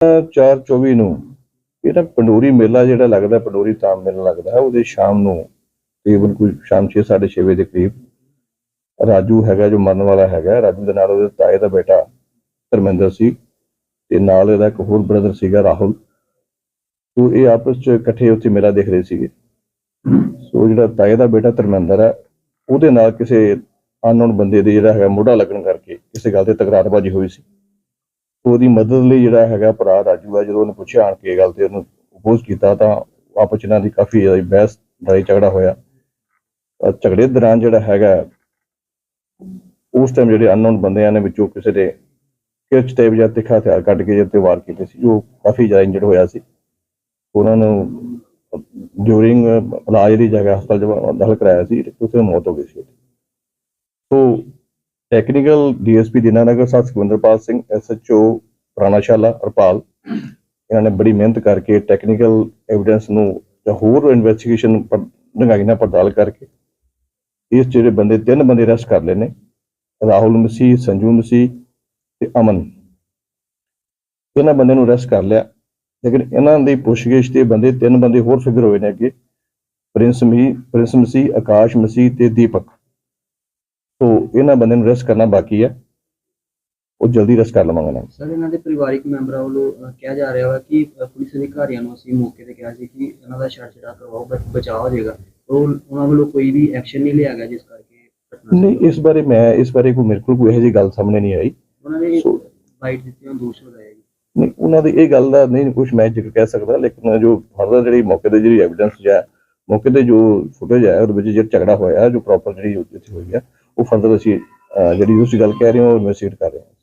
424 ਨੂੰ। ਇਹ ਨਾ ਪੰਡੋਰੀ ਮੇਲਾ ਜਿਹੜਾ ਲੱਗਦਾ, ਪੰਡੋਰੀ ਧਾਮ ਮੇਲਾ ਲੱਗਦਾ, ਉਹਦੇ ਸ਼ਾਮ ਨੂੰ, ਤਕਰੀਬਨ ਕੋਈ ਸ਼ਾਮ 6:30 ਵਜੇ ਦੇ ਕਰੀਬ, ਰਾਜੂ ਹੈਗਾ ਜੋ ਮਰਨ ਵਾਲਾ ਹੈਗਾ, ਰਾਜੂ ਦੇ ਨਾਲ ਉਹਦੇ ਤਾਏ ਦਾ ਬੇਟਾ ਧਰਮਿੰਦਰ ਸੀ ਤੇ ਨਾਲ ਇਹਦਾ ਇੱਕ ਹੋਰ ਬ੍ਰਦਰ ਸੀਗਾ ਰਾਹੁਲ ਸੋ ਇਹ ਆਪਸ ਚ ਇਕੱਠੇ ਉੱਥੇ ਮੇਲਾ ਦੇਖ ਰਹੇ ਸੀਗੇ। ਸੋ ਜਿਹੜਾ ਤਾਏ ਦਾ ਬੇਟਾ ਧਰਮਿੰਦਰ ਹੈ, ਉਹਦੇ ਨਾਲ ਕਿਸੇ ਅਨਨੋਨ ਬੰਦੇ ਦੇ ਜਿਹੜਾ ਹੈਗਾ ਮੋਢਾ ਲੱਗਣ ਕਰਕੇ ਕਿਸੇ ਗੱਲ ਤੇ ਤਕਰਾਰਬਾਜ਼ੀ ਹੋਈ ਸੀ। ਉਹਦੀ ਮਦਦ ਲਈ ਜਿਹੜਾ ਹੈਗਾ ਭਰਾ ਰਾਜੂ ਆ ਜਦੋਂ ਉਹਨੇ ਪੁੱਛਿਆ ਆਣ ਕੇ ਇਹ ਗੱਲ ਤੇ ਉਹਨੂੰ ਅਪੋਜ਼ ਕੀਤਾ ਤਾਂ ਆਪਸ ਇਹਨਾਂ ਦੀ ਕਾਫੀ ਜ਼ਿਆਦਾ ਬਹਿਸ, ਲੜਾਈ ਝਗੜਾ ਹੋਇਆ। ਝਗੜੇ ਦੌਰਾਨ ਜਿਹੜਾ ਹੈਗਾ, ਉਸ ਟਾਈਮ ਜਿਹੜੇ ਅਨਨੋਨ ਬੰਦਿਆਂ ਨੇ ਵਿੱਚੋਂ ਕਿਸੇ ਦੇ ਕਿਰਚ ਤੇ ਜਾਂ ਤਿੱਖਾ ਹਥਿਆਰ ਕੱਢ ਕੇ ਜਿਹਦੇ ਵਾਰ ਕੀਤੇ ਸੀ, ਉਹ ਕਾਫੀ ਜ਼ਿਆਦਾ ਇੰਜਰਡ ਹੋਇਆ ਸੀ। ਉਹਨਾਂ ਨੂੰ ਡਿਊਰਿੰਗ ਇਲਾਜ ਦੀ ਜਗ੍ਹਾ ਹਸਪਤਾਲ ਜਵਾ ਦਾਖਲ ਕਰਾਇਆ ਸੀ ਤੇ ਉਸ ਮੌਤ ਹੋ ਗਈ ਸੀ। ਸੋ ਟੈਕਨੀਕਲ ਡੀਐਸਪੀ ਦੀਨਾਨਗਰ ਸਾਹਿਬ ਸੁਖਵਿੰਦਰਪਾਲ ਸਿੰਘ ਐਸਐਚਓ ਪੁਰਾਣਾਸ਼ਾਲਾ ਹਰਪਾਲ ਇਹਨਾਂ ਨੇ ਬੜੀ ਮਿਹਨਤ ਕਰਕੇ ਟੈਕਨੀਕਲ ਐਵੀਡੈਂਸ ਨੂੰ ਜਾਂ ਹੋਰ ਇਨਵੈਸਟੀਗੇਸ਼ਨ ਡੰਗਾਈ ਨਾਲ ਪੜਤਾਲ ਕਰਕੇ ਇਸ ਜਿਹੜੇ ਬੰਦੇ ਤਿੰਨ ਬੰਦੇ ਅਰੈਸਟ ਕਰ ਲਏ ਨੇ ਰਾਹੁਲ ਮਸੀਹ ਸੰਜੂ ਮਸੀਹ ਤੇ ਅਮਨ ਇਹਨਾਂ ਬੰਦੇ ਨੂੰ ਅਰੈਸਟ ਕਰ ਲਿਆ ਲੇਕਿਨ ਇਹਨਾਂ ਦੀ ਪੁੱਛਗਿੱਛ ਤੇ ਬੰਦੇ ਤਿੰਨ ਬੰਦੇ ਹੋਰ ਫਿਗਰ ਹੋਏ ਨੇ ਅੱਗੇ ਪ੍ਰਿੰਸ ਮੀ ਪ੍ਰਿੰਸ ਮਸੀਹ ਆਕਾਸ਼ ਮਸੀਹ ਤੇ ਦੀਪਕ ਇਹਨਾਂ ਬੰਦਿਆਂ ਨੂੰ ਅਰੈਸਟ ਕਰਨਾ ਬਾਕੀ ਹੈ ਉਹ ਜਲਦੀ ਅਰੈਸਟ ਕਰ ਲਵਾਂਗੇ ਨਾ। ਸਰ ਇਹਨਾਂ ਦੇ ਪਰਿਵਾਰਿਕ ਮੈਂਬਰਾਂ ਵੱਲੋਂ ਅਹ, ਕਿਹਾ ਜਾ ਰਿਹਾ ਹੈ ਕਿ ਅਹ, ਪੁਲਿਸ ਅਧਿਕਾਰੀਆਂ ਨੂੰ ਅਸੀਂ ਮੌਕੇ ਤੇ ਕਿਹਾ ਸੀ ਕਿ ਇਹਨਾਂ ਦਾ ਛੱਡ ਛੜਾ ਕਰਵਾਓ ਬ- ਬਚਾਅ ਹੋ ਜਾਏਗਾ। ਉਹ ਉਹਨਾਂ ਵੱਲੋਂ ਕੋਈ ਵੀ ਐਕਸ਼ਨ ਨਹੀਂ ਲਿਆ ਗਿਆ ਜਿਸ ਕਰਕੇ ਘਟਨਾ ਨਹੀਂ ਇਸ ਬਾਰੇ ਮੈਂ ਇਸ ਬਾਰੇ ਕੋਈ ਮੇਰੇ ਕੋਲ ਕੋਈ ਇਹੋ ਜਿਹੀ ਗੱਲ ਸਾਹਮਣੇ ਨਹੀਂ ਆਈ। ਉਹਨਾਂ ਨੇ ਸੋ- ਬਾਈਟ ਦਿੱਤੀ ਉਹ ਦੋਸ਼ ਲਗਾਇਆ ਜੀ। ਨਹੀਂ ਉਹਨਾਂ ਦੀ ਇਹ ਗੱਲ ਦਾ ਨਹੀਂ ਕੁਝ ਮੈਂ ਜ਼ਿਕਰ ਕਹਿ ਸਕਦਾ ਲੇਕਿਨ ਜੋ ਫਰਦਰ ਜਿਹੜੀ ਮੌਕੇ ਤੇ ਜਿਹੜੀ ਐਵੀਡੈਂਸ ਹੈ ਮੌਕੇ ਤੇ ਜੋ ਫੁਟੇਜ ਹੈ ਉਹਦੇ ਵਿੱਚ ਜਿਹੜਾ ਝਗੜਾ ਹੋਇਆ ਜੋ ਪ੍ਰੋਪਰ ਜਿਹੜੀ ਉੱਥੇ ਹੋਈ ਹੈ ਉਹ ਫਰਦਰ ਅਸੀਂ ਅਹ, ਜਿਹੜੀ ਤੁਸੀਂ ਗੱਲ ਕਹਿ ਰਹੇ ਹੋ ਇਨਵੈਸਟੀਗੇਟ ਕਰ ਰਹੇ ਹਾਂ।